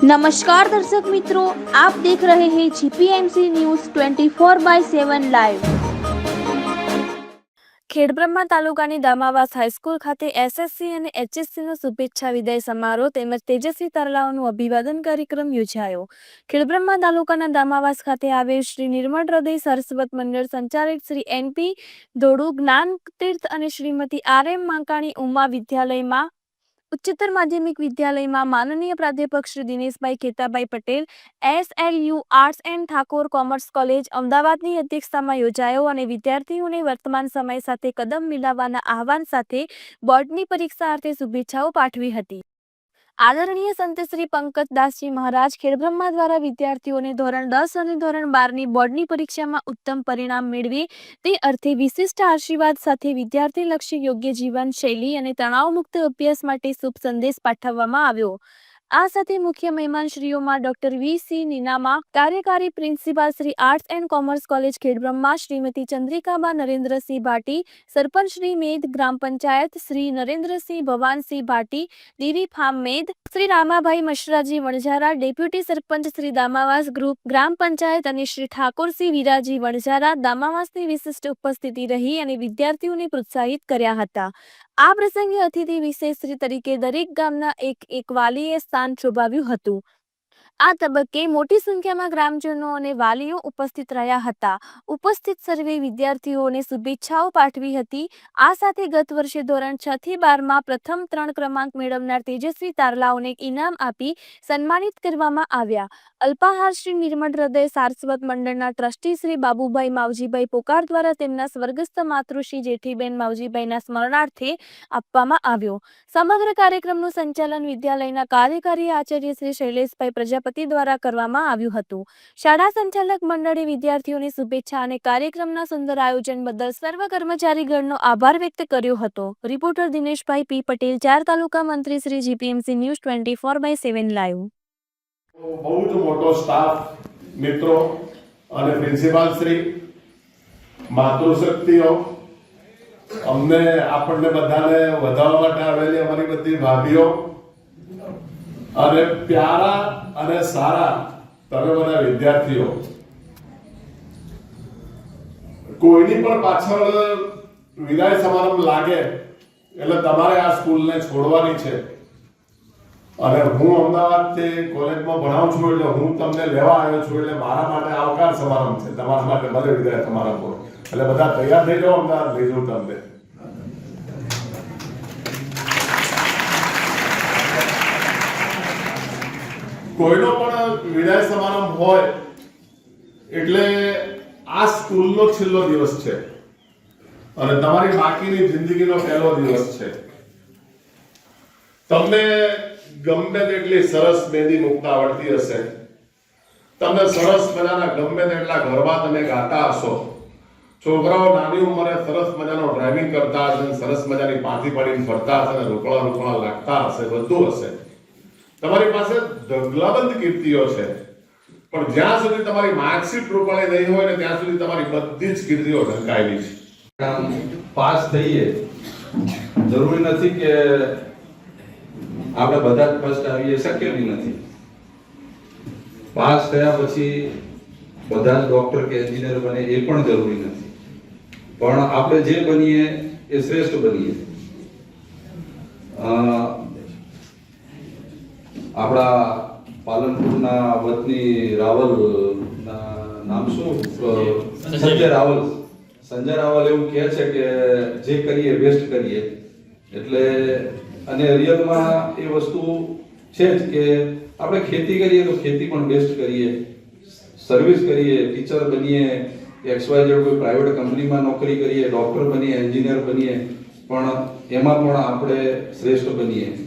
નમસ્કાર દર્શક મિત્રો આપ દેખ રહે હે GPMC news 24 by 7 live Khedbrahma તાલુકાની દામાવાસ હાઈસ્કૂલ ખાતે એસએસસી અને એચએસસીનો શુભેચ્છા વિદાય સમારોહ તેમજ તેજસ્વી તરલાઓનું અભિવાદન કાર્યક્રમ યોજાયો. ખેડબ્રહ્મા તાલુકાના દામાવાસ ખાતે આવેલ શ્રી નિર્મળ હૃદય સરસ્વત મંડળ સંચાલિત શ્રી એનપી ધોળુ જ્ઞાન તીર્થ અને શ્રીમતી આર એમ માંકાણી ઉમા વિદ્યાલયમાં ઉચ્ચતર માધ્યમિક વિદ્યાલયમાં માનનીય પ્રાધ્યાપક Shri Dineshbhai Khetabhai Patel SLU arts and Thakor commerce college અમદાવાદની અધ્યક્ષતામાં યોજાયો અને વિદ્યાર્થીઓને વર્તમાન સમય સાથે કદમ મિલાવવાના આહવાન સાથે બોર્ડની પરીક્ષા અર્થે શુભેચ્છાઓ પાઠવી હતી. આદરણીય સંત શ્રી પંકજદાસજી મહારાજ ખેડબ્રહ્મા દ્વારા વિદ્યાર્થીઓને ધોરણ દસ અને ધોરણ બારની બોર્ડની પરીક્ષામાં ઉત્તમ પરિણામ મેળવે તે અર્થે વિશિષ્ટ આશીર્વાદ સાથે વિદ્યાર્થીલક્ષી યોગ્ય જીવન શૈલી અને તણાવમુક્ત અભ્યાસ માટે શુભ સંદેશ પાઠવવામાં આવ્યો. આ સાથે મુખ્ય મહેમાનશ્રીઓમાં ડોક્ટર વી સી નીનામા કાર્યકારી principal Shri arts and commerce college Khedbrahma Shrimati Chandrikaba Narendrasinh Bhati, sarpanch Shri Med gram panchayat Shri Narendrasinh Bhavansinh Bhati Divi farm મેદ, Shri Ramabhai મશરાજી Vanzara, deputy sarpanch Shri Damavas group, ગ્રામ પંચાયત અને શ્રી ઠાકોરસિંહ વિરાજી વણઝારા દામાવાસની વિશિષ્ટ ઉપસ્થિતિ રહી અને વિદ્યાર્થીઓને પ્રોત્સાહિત કર્યા હતા. આ પ્રસંગે અતિથિ વિશેષ તરીકે દરેક ગામના એક એક વાલીએ સ્થાન શોભાવ્યું હતું. આ તબક્કે મોટી સંખ્યામાં ગ્રામજનો અને વાલીઓ ઉપસ્થિત રહ્યા હતા. ઉપસ્થિત સર્વે વિદ્યાર્થીઓને શુભેચ્છાઓ પાઠવી હતી. આ સાથે ગત વર્ષે ધોરણ છ થી બારમાં પ્રથમ ત્રણ ક્રમાંક મેળવનાર તેજસ્વી તારલાઓને ઇનામ આપી સન્માનિત કરવામાં આવ્યા. અલ્પાહાર શ્રી નિર્મળ હૃદય સારસ્વત મંડળના ટ્રસ્ટી શ્રી બાબુભાઈ માવજીભાઈ પોકાર દ્વારા તેમના સ્વર્ગસ્થ માતૃશ્રી જેઠીબેન માવજીભાઈના સ્મરણાર્થે આપવામાં આવ્યો. સમગ્ર કાર્યક્રમનું સંચાલન વિદ્યાલયના કાર્યકારી આચાર્ય શ્રી શૈલેષભાઈ પ્રજાપતિ દ્વારા કરવામાં આવ્યું હતું. શાળા સંચાલક મંડળે વિદ્યાર્થીઓની શુભેચ્છા અને કાર્યક્રમના સુંદર આયોજન બદલ સર્વ કર્મચારીગણનો આભાર વ્યક્ત કર્યો હતો. રિપોર્ટર દિનેશભાઈ પી પટેલ, ચાર તાલુકા મંત્રી Shri GPMC news twenty four by seven live. બહુ જ મોટો સ્ટાફ મિત્રો અને પ્રિન્સિપાલ શ્રી, માતૃશક્તિઓ, અમને આપણને બધાને વધારવા માટે આવેલી અમારી બધી ભાભીઓ અને પ્યારા અને સારા તમે બધા વિદ્યાર્થીઓ. કોઈની પણ પાછળ વિદાય સમારંભ લાગે, એટલે તમારે આ સ્કૂલને છોડવાની છે. અને હું અમદાવાદથી કોલેજમાં ભણાવું છું એટલે હું તમને લેવા આવ્યો છું એટલે મારા માટે આવકાર સમારંભ છે. તમારા માટે ભલે વિદાય સમારંભ એટલે બધા તૈયાર થઈ જાઓ અમદાવાદ, લઈ જાઉં તમને. કોઈનો પણ વિદાય સમારંભ હોય, એટલે આ સ્કૂલનો છેલ્લો દિવસ છે. અને તમારી બાકીની જિંદગીનો પહેલો દિવસ છે. તમને ગમે તેટલી સરસ મહેંદી મૂકતા આવડતી હશે. તમે સરસ મજાના ગમે તેટલા ગરબા તમે ગાતા હશો. છોકરાઓ નાની ઉંમરે સરસ મજાનો ડ્રાઇવિંગ કરતા હશે સરસ મજાની પાથી પાડીને ફરતા હશે અને રોકડા રોકડા લાગતા હશે, બધું હશે. તમારી પાસે ઢગલાબંધ કીર્તિઓ છે. પણ જ્યાં સુધી તમારી માર્કશીટ રોકવાઈ નહીં હોય ને ત્યાં સુધી તમારી બધી જ કીર્તિઓ ઢંકાયેલી છે. પાસ થઈએ. જરૂરી નથી કે આપણે બધા જ ફર્સ્ટ આવીએ શક્ય બી નથી. પાસ થયા પછી બધા જ ડોક્ટર કે એન્જિનિયર બને એ પણ જરૂરી નથી. પણ આપણે જે બનીએ એ શ્રેષ્ઠ બનીએ. આપણા પાલનપુરના વતની રાવલ નામ શું? સંજય. રાવલ. સંજય રાવલ એવું કહે છે કે જે કરીએ વેસ્ટ કરીએ. એટલે અને રિયલમાં એ વસ્તુ છે જ કે આપણે ખેતી કરીએ તો ખેતી પણ વેસ્ટ કરીએ. સર્વિસ કરીએ ટીચર બનીએ એક્સ વાય જેવું કોઈ પ્રાઇવેટ કંપનીમાં નોકરી કરીએ ડૉક્ટર બનીએ એન્જિનિયર બનીએ. પણ એમાં પણ આપણે શ્રેષ્ઠ બનીએ.